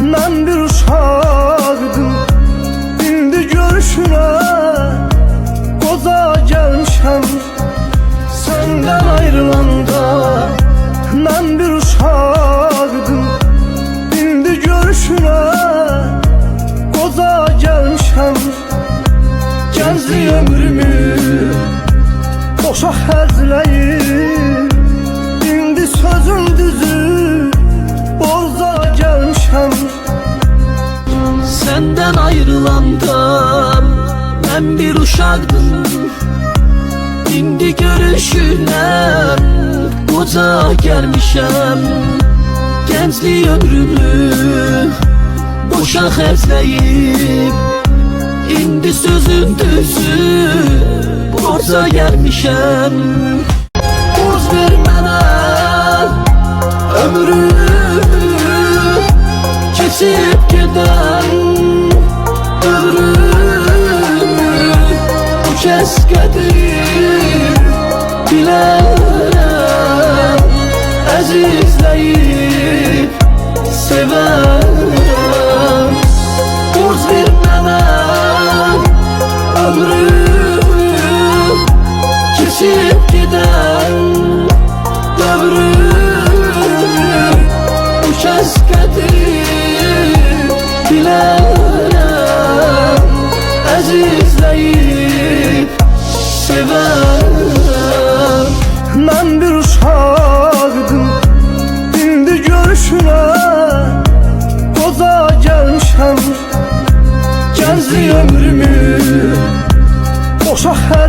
ben bir uşaktım Şimdi görüşüne. Koza gelmişem Senden ayrılanda ben bir uşaktım Şimdi görüşüne. Koza gelmişem Gençliği ömrümü boşa herzleyim Senden ayrılanda Ben bir uşaqdım İndi görüşünəm Qoca gəlmişəm Gənclik ömrümü Boşa xərcləyib İndi sözün düzü Borca gəlmişəm Borc ver mənə Ömrümü Keçib gedən Ömrümü Bu kəs qədir Bilərəm Əzizləyib Sevərəm Borc ver mənə Ömrümü Keçib gedən Ömrümü Bu kəs qədir Bilərəm Əzizləyib Sevərəm Mən bir uşaqdım İndi görüşünə Qoza gəlmişəm Gənclik ömrümü Boşa xərcləyib